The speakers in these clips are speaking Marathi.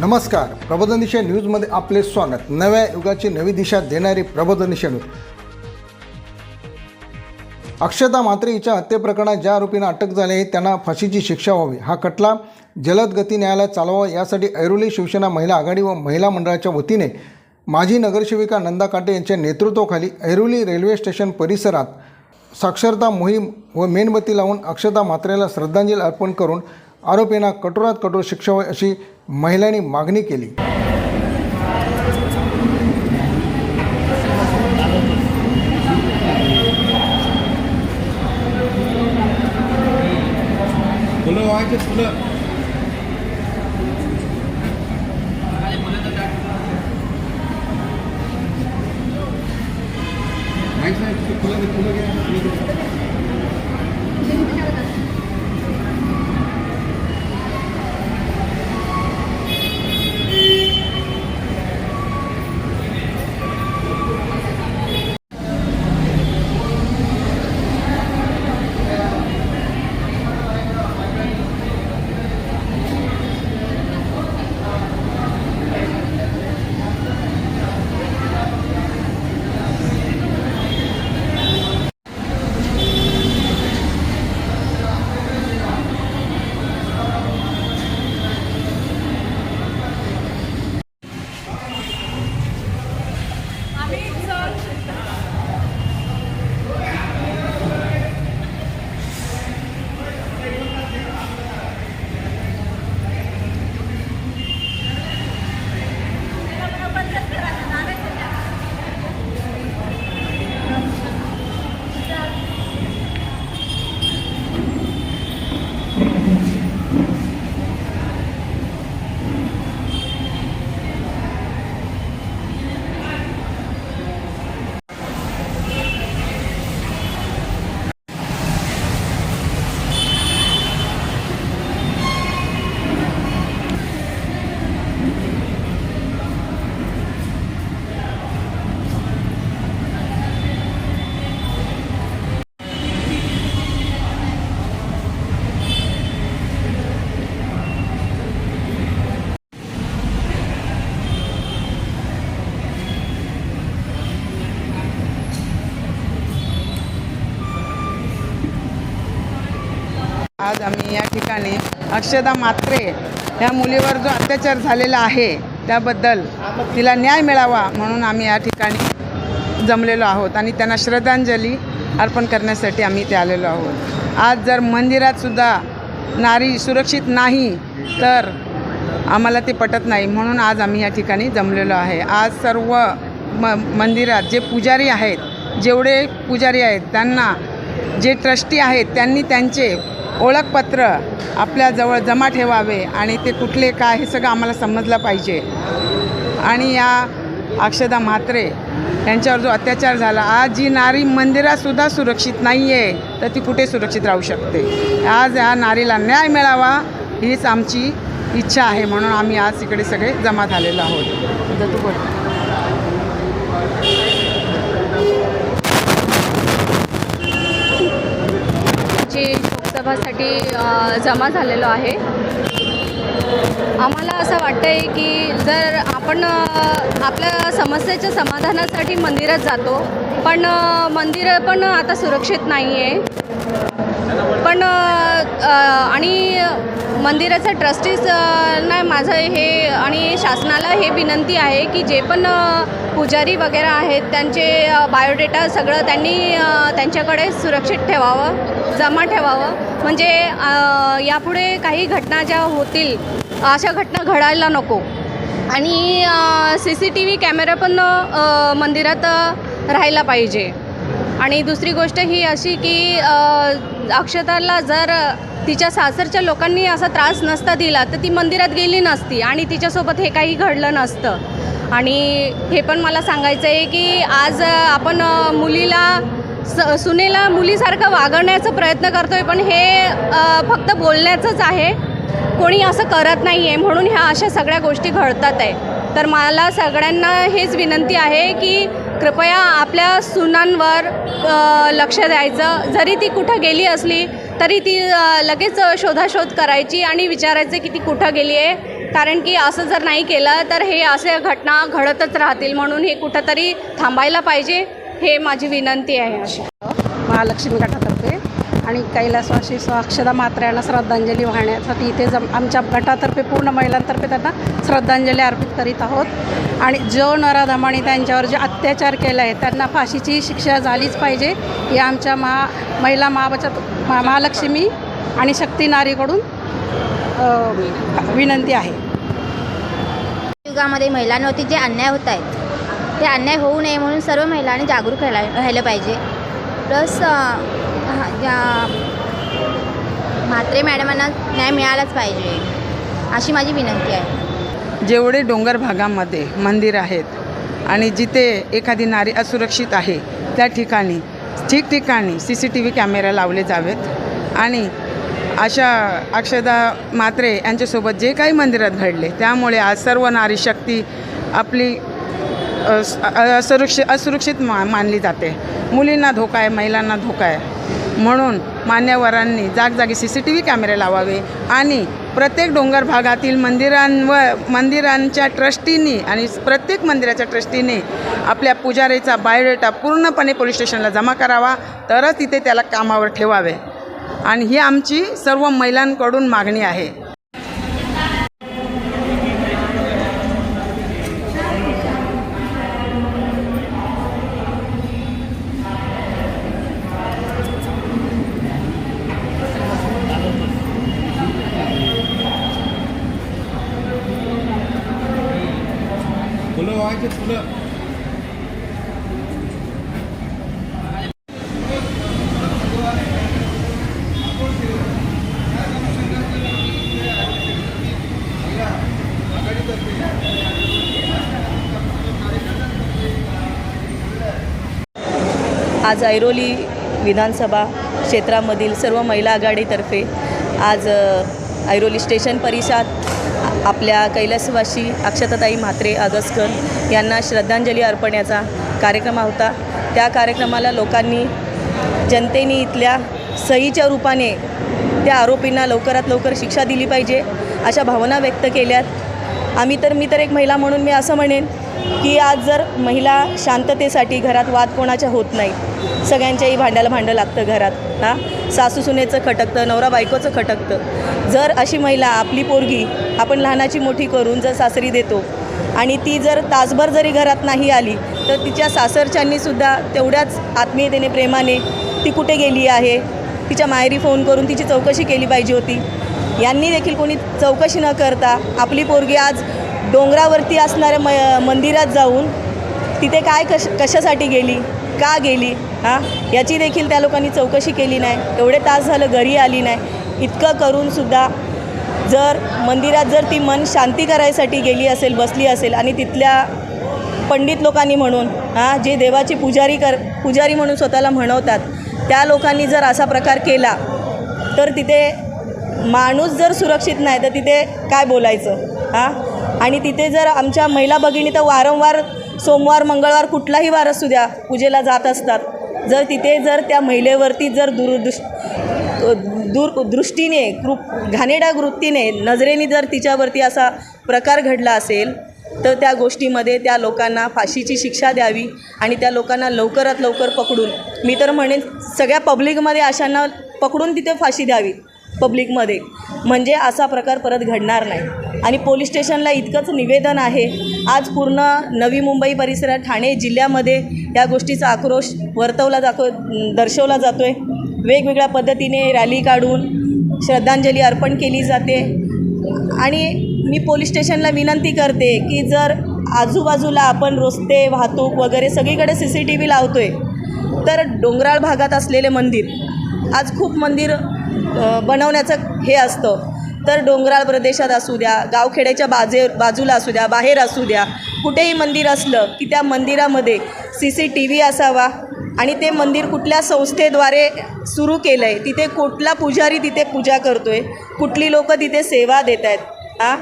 नमस्कार. प्रबोधन दिशा न्यूजमध्ये आपले स्वागत. नव्या युगाची नवी दिशा देणारी प्रबोधन दिशा न्यूज. अक्षता म्हात्रे हिच्या हत्येप्रकरणात ज्या आरोपींना अटक झाली आहे त्यांना फाशीची शिक्षा व्हावी. हा खटला जलद गती न्यायालयात चालवावा यासाठी ऐरोली शिवसेना महिला आघाडी व महिला मंडळाच्या वतीने माजी नगरसेविका नंदा काटे यांच्या नेतृत्वाखाली ऐरोली रेल्वे स्टेशन परिसरात साक्षरता मोहीम व मेणबत्ती लावून अक्षता म्हात्रेला श्रद्धांजली अर्पण करून आरोपींना कठोरात कठोर शिक्षा व्हावी अशी महिलांनी मागणी केली. फुलं व्हायचे फुलं. आज आम्ही या ठिकाणी अक्षदा मात्रे ह्या मुलीवर जो अत्याचार झालेला आहे त्याबद्दल तिला न्याय मिळावा म्हणून आम्ही या ठिकाणी जमलेलो आहोत आणि त्यांना श्रद्धांजली अर्पण करण्यासाठी आम्ही इथे आलेलो आहोत. आज जर मंदिरातसुद्धा नारी सुरक्षित नाही तर आम्हाला ते पटत नाही म्हणून आज आम्ही या ठिकाणी जमलेलो आहे. आज सर्व म मंदिरात जे पुजारी आहेत जेवढे पुजारी आहेत त्यांना जे ट्रस्टी आहेत त्यांनी त्यांचे ओळखपत्र आपल्याजवळ जमा ठेवावे आणि ते कुठले काय हे सगळं आम्हाला समजलं पाहिजे. आणि या अक्षदा म्हात्रे यांच्यावर जो अत्याचार झाला आज जी नारी मंदिरातसुद्धा सुरक्षित नाही आहे तर ती कुठे सुरक्षित राहू शकते? आज या नारीला न्याय मिळावा हीच आमची इच्छा आहे म्हणून आम्ही आज इकडे सगळे जमा झालेलो आहोत. तू बोल. जी लोकसभासाठी जमा झालेलो आहे. आम्हाला असं वाटतं आहे की जर आपण आपल्या समस्येच्या समाधानासाठी मंदिरात जातो पण मंदिरं पण आता सुरक्षित नाही आहे पण आणि मंदिराचं ट्रस्टीज ना माझं हे आणि शासनाला हे विनंती आहे की जे पण पुजारी वगैरे आहेत त्यांचे बायोडेटा सगळं त्यांनी त्यांच्याकडे सुरक्षित ठेवावं जमा ठेवावं. म्हणजे यापुढे काही घटना ज्या होतील अशा घटना घडायला नको. आणि C C T V camera पण मंदिरात राहायला पाहिजे. आणि दुसरी गोष्ट ही अशी की अक्षताला जर तिच्या सासरच्या लोकांनी असा त्रास नसता दिला तर ती मंदिरात गेली नसती आणि तिच्यासोबत हे काही घडलं नसतं. आणि हे पण मला सांगायचं आहे की आज आपण मुलीला स सुनेला मुलीसारखं वागवण्याचा प्रयत्न करतो आहे पण हे फक्त बोलण्याचंच आहे. कोणी असं करत नाही आहे म्हणून ह्या अशा सगळ्या गोष्टी घडतात आहे तर मला सगळ्यांना हेच विनंती आहे की कृपया आपल्या सुनांवर लक्ष द्यायचं. जरी ती कुठं गेली असली तरी ती लगेच शोधाशोध करायची आणि विचारायचं की ती कुठं गेली आहे. कारण की असं जर नाही केलं तर हे असे घटना घडतच राहतील म्हणून हे कुठंतरी थांबायला पाहिजे हे माझी विनंती आहे अशी. महालक्ष्मी गटातर्फे. आणि कैलासवासी स्वाक्षदा अक्षदा यांना श्रद्धांजली वाहण्यासाठी इथे जम आमच्या गटातर्फे पूर्ण महिलांतर्फे त्यांना श्रद्धांजली अर्पित करीत आहोत. आणि जो नराधमाने त्यांच्यावर जे अत्याचार केला आहे त्यांना फाशीची शिक्षा झालीच पाहिजे. ही आमच्या महा महिला महाबचत महालक्ष्मी आणि शक्ती नारीकडून विनंती आहे. युगामध्ये महिलांवरती जे अन्याय होत आहेत ते अन्याय होऊ नये म्हणून सर्व महिलांनी जागरूक राहायला राहिलं पाहिजे. प्लस ज्या म्हात्रे मॅडमांना न्याय मिळालाच पाहिजे अशी माझी विनंती आहे. जेवढे डोंगर भागामध्ये मंदिर आहेत आणि जिथे एखादी नारी असुरक्षित आहे त्या ठिकाणी ठिकठिकाणी C C T V camera लावले जावेत. आणि अशा अक्षदा मात्रे यांच्यासोबत जे काही मंदिरात घडले त्यामुळे आज सर्व नारी शक्ती आपली असुरक्षित असुरक्षित मा मानली जाते. मुलींना धोका आहे महिलांना धोका आहे. म्हणून मान्यवरांनी जागजागी सी सी टी व्ही कॅमेरे लावावे. आणि प्रत्येक डोंगर भागातील मंदिरांवर मंदिरांच्या ट्रस्टीनी आणि प्रत्येक मंदिराच्या ट्रस्टीने आपल्या पुजारीचा बायोडेटा पूर्णपणे पोलीस स्टेशनला जमा करावा. तरच तिथे त्याला कामावर ठेवावे. आणि ही आमची सर्व महिलांकडून मागणी आहे. फुलं फुलं आज ऐरोली विधानसभा क्षेत्रामधील सर्व महिला आघाडीतर्फे आज ऐरोली स्टेशन परिसरात आपल्या कैलासवासी अक्षताताई म्हात्रे आगसकर यांना श्रद्धांजली अर्पण्याचा कार्यक्रम होता. त्या कार्यक्रमाला लोकांनी जनतेने इथल्या सहीच्या रूपाने त्या आरोपींना लवकरात लवकर शिक्षा दिली पाहिजे अशा भावना व्यक्त केल्यात. आम्ही तर मी तर एक महिला म्हणून मी असं म्हणेन की आज जर महिला शांततेसाठी घरात वाद कोणाच्या होत नाही. सगळ्यांच्याही भांड्याला भांडं लागतं घरात हां? सासूसुनेचं खटकतं नवरा बायकोचं खटकतं. जर अशी महिला आपली पोरगी आपण लहानाची मोठी करून जर सासरी देतो आणि ती जर तासभर जरी घरात नाही आली तर तिच्या सासरच्यांनीसुद्धा तेवढ्याच आत्मीयतेने प्रेमाने ती कुठे गेली आहे? तिच्या माहेरी फोन करून तिची चौकशी केली पाहिजे होती. यांनी देखील कोणी चौकशी न करता आपली पोरगी आज डोंगरावरती असणाऱ्या म मंदिरात जाऊन तिथे काय कश कशासाठी गेली? का गेली? हां? याची देखील त्या लोकांनी चौकशी केली नाही. एवढे तास झालं घरी आली नाही. इतकं करूनसुद्धा जर मंदिरात जर ती मन शांती करायसाठी गेली असेल बसली असेल आणि तिथल्या पंडित लोकांनी म्हणून हां जे देवाची पुजारी कर पुजारी म्हणून स्वतःला म्हणवतात त्या लोकांनी जर असा प्रकार केला तर तिथे माणूस जर सुरक्षित नाही तर तिथे काय बोलायचं? हां? आणि तिथे जर आमच्या महिला भगिनी तर वारंवार सोमवार मंगळवार कुठलाही वार असू द्या पूजेला जात असतात. जर तिथे जर त्या महिलेवरती जर दूर दृष्टीने कृप घाणेडा वृत्तीने नजरेने जर तिच्यावरती असा प्रकार घडला असेल तर त्या गोष्टीमध्ये त्या लोकांना फाशीची शिक्षा द्यावी आणि त्या लोकांना लवकरात लवकर पकडून मी तर म्हणेन सगळ्या पब्लिकमध्ये अशांना पकडून तिथे फाशी द्यावी पब्लिकमध्ये. म्हणजे असा प्रकार परत घडणार नाही. आणि पोलीस स्टेशनला इतकंच निवेदन आहे आज पूर्ण नवी मुंबई परिसरात ठाणे जिल्ह्यामध्ये या गोष्टीचा आक्रोश वर्तवला जातो दर्शवला जातो आहे वेगवेगळ्या पद्धतीने रॅली काढून श्रद्धांजली अर्पण केली जाते. आणि मी पोलीस स्टेशनला विनंती करते की जर आजूबाजूला आपण रस्ते वाहतूक वगैरे सगळीकडे सी सी टी व्ही लावतो आहे तर डोंगराळ भागात असलेले मंदिर आज खूप मंदिर बनवण्याचं हे असतं. तर डोंगराळ प्रदेशात असू द्या गावखेड्याच्या बाजे बाजूला असू द्या बाहेर असू द्या कुठेही मंदिर असलं की त्या मंदिरामध्ये सी सी टी व्ही असावा. आणि ते मंदिर कुठल्या संस्थेद्वारे सुरू केलं आहे तिथे कुठला पुजारी तिथे पूजा करतो आहे कुठली लोकं तिथे सेवा देत आहेत हां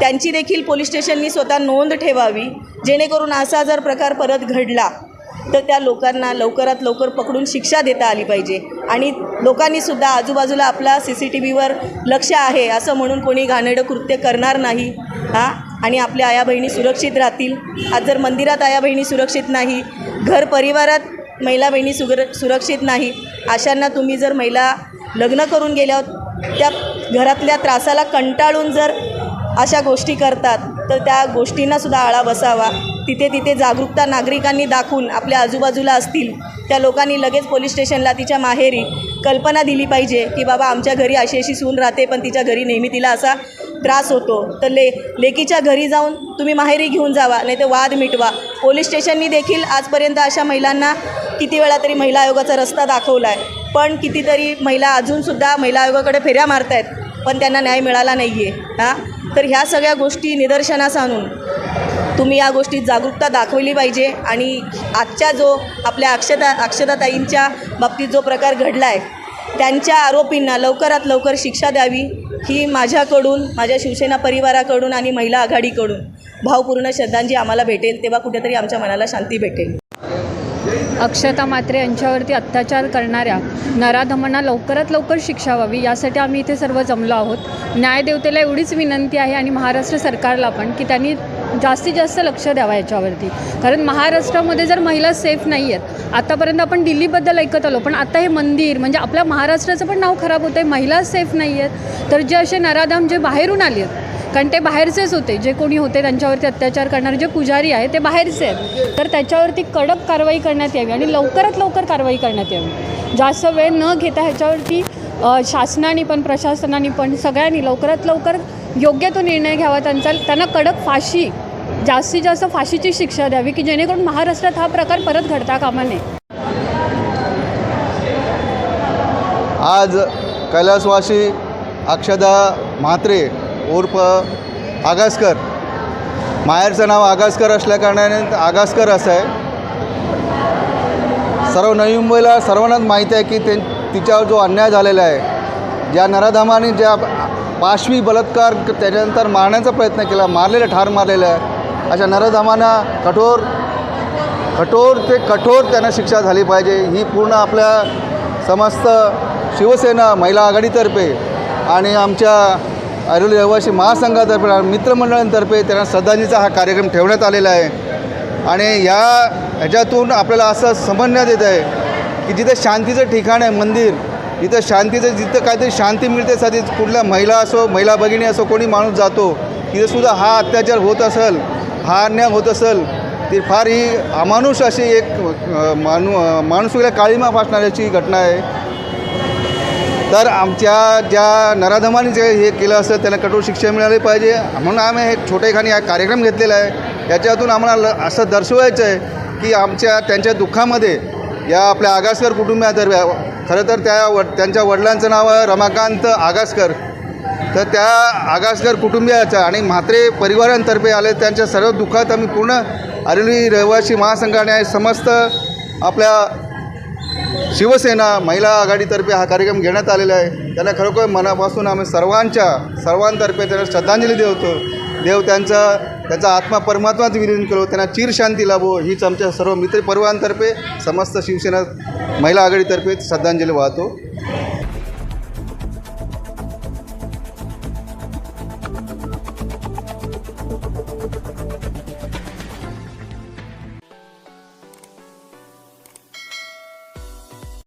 त्यांची देखील पोलीस स्टेशननी स्वतः नोंद ठेवावी जेणेकरून असा जर प्रकार परत घडला तर त्या लोकांना लवकरात लवकर पकडून शिक्षा देता आली पाहिजे. आणि लोकांनीसुद्धा आजूबाजूला आपला सी सी टी व्हीवर लक्ष आहे असं म्हणून कोणी घाणेडं कृत्य करणार नाही हां आणि आपल्या आया बहिणी सुरक्षित राहतील. आज जर मंदिरात आया बहिणी सुरक्षित नाही घर परिवारात महिला बहिणी सुगर सुरक्षित नाही अशांना तुम्ही जर महिला लग्न करून गेल्यावर त्या घरातल्या त्रासाला कंटाळून जर अशा गोष्टी करतात तर त्या गोष्टींनासुद्धा आळा बसावा. तिथे तिथे जागरूकता नागरिकांनी दाखवून आपल्या आजूबाजूला असतील त्या लोकांनी लगेच पोलीस स्टेशनला तिच्या माहेरी कल्पना दिली पाहिजे की बाबा आमच्या घरी अशी अशी सून राहते पण तिच्या घरी नेहमी तिला असा त्रास होतो. तर ले लेकीच्या घरी जाऊन तुम्ही माहेरी घेऊन जावा नाही तर वाद मिटवा. पोलीस स्टेशननी देखील आजपर्यंत अशा महिलांना किती वेळा तरी महिला आयोगाचा रस्ता दाखवला आहे पण कितीतरी महिला अजूनसुद्धा महिला आयोगाकडे फेऱ्या मारत आहेत पण त्यांना न्याय मिळाला नाही आहे हां? तर ह्या सगळ्या गोष्टी निदर्शनास आणून तुम्ही या गोष्टीत जागरूकता दाखवली पाहिजे आणि आजच्या जो आपल्या अक्षता अक्षताताईंच्या बाबतीत जो प्रकार घडला आहे त्यांच्या आरोपींना लवकरात लवकर शिक्षा द्यावी ही माझ्याकडून माझ्या शिवसेना परिवाराकडून आणि महिला आघाडीकडून भावपूर्ण श्रद्धांजी आम्हाला भेटेल. तेव्हा कुठेतरी आमच्या मनाला शांती भेटेल. अक्षता मात्रे यांच्यावरती अत्याचार करणाऱ्या नराधमांना लवकरात लवकर शिक्षा व्हावी यासाठी आम्ही इथे सर्व जमलो आहोत. न्यायदेवतेला एवढीच विनंती आहे आणि महाराष्ट्र सरकारला पण की त्यांनी जास्तीत जास्त लक्ष द्यावं याच्यावरती. कारण महाराष्ट्रामध्ये जर महिला सेफ नाही आहेत आतापर्यंत आपण दिल्लीबद्दल ऐकत आलो पण आता हे मंदिर म्हणजे आपल्या महाराष्ट्राचं पण नाव खराब होतं आहे महिला सेफ नाही आहेत तर जे असे नराधाम जे बाहेरून आले आहेत कारण ते बाहेरचेच होते. जे कोणी होते त्यांच्यावरती अत्याचार करणारे जे पुजारी आहे ते बाहेरचे आहेत. तर त्याच्यावरती कडक कारवाई करण्यात यावी आणि लवकरात लवकर कारवाई करण्यात यावी. जास्त वेळ न घेता ह्याच्यावरती शासनाने पण प्रशासनाने पण सगळ्यांनी लवकरात लवकर योग्य तो निर्णय घ्यावा. त्यांचा त्यांना कडक फाशी जास्तीत जास्त फाशीची शिक्षा द्यावी की जेणेकरून महाराष्ट्रात हा प्रकार परत घडता कामा नये. आज कैलासवासी अक्षदा म्हात्रे उर्फ आगासकर. माहेरचं नाव आगासकर असल्याकारणाने आगासकर असं आहे. सर्व नवी मुंबईला सर्वांनाच माहीत आहे की ते तिच्यावर जो अन्याय झालेला आहे ज्या नराधामाने ज्या पाशवी बलात्कार त्याच्यानंतर मारण्याचा प्रयत्न केला मारलेलं ठार मारलेलं आहे अशा नराधामांना कठोर कठोर ते कठोर त्यांना शिक्षा झाली पाहिजे. ही पूर्ण आपल्या समस्त शिवसेना महिला आघाडीतर्फे आणि आमच्या ऐरोली रहिवासी महासंघातर्फे मित्रमंडळांतर्फे त्यांना श्रद्धांजलीचा हा कार्यक्रम ठेवण्यात आलेला आहे. आणि या ह्याच्यातून आपल्याला असं समजण्यात येत आहे की जिथे शांतीचं ठिकाण आहे मंदिर जिथं शांतीचं जिथं काहीतरी शांती मिळते साठी कुठल्या महिला असो महिला भगिनी असो कोणी माणूस जातो तिथंसुद्धा हा अत्याचार होत असेल हा अन्याय होत असेल ती फार ही अमानुष अशी एक माणू अ, माणुसकीला काळीमा फासणाऱ्याची घटना आहे. तर आमच्या ज्या नराधमाने जे हे केलं असतं त्यांना कठोर शिक्षा मिळाली पाहिजे. म्हणून आम्ही हे छोटेखानी हा कार्यक्रम घेतलेला आहे. याच्यातून आम्हाला ल- असं दर्शवायचं आहे की आमच्या त्यांच्या दुःखामध्ये या आपल्या आगासकर कुटुंबियातर्फे खरं तर त्या व त्यांच्या वडिलांचं नाव आहे रमाकांत आगासकर. तर त्या आगासकर कुटुंबियाचं आणि म्हात्रे परिवारांतर्फे आले त्यांच्या सर्व दुःखात आम्ही पूर्ण अरुणी रहिवासी महासंघाने समस्त आपल्या शिवसेना महिला आघाडीतर्फे हा कार्यक्रम घेण्यात आलेला आहे. त्यांना खरोखर मनापासून आम्ही सर्वांच्या सर्वांतर्फे त्यांना श्रद्धांजली देवतो देव त्यांचा त्यांचा आत्मा परमात्माच विलीन करो त्यांना चिर शांती लाभो. हीच आमच्या सर्व मित्रपर्वांतर्फे समस्त शिवसेना महिला आघाडीतर्फे श्रद्धांजली वाहतो.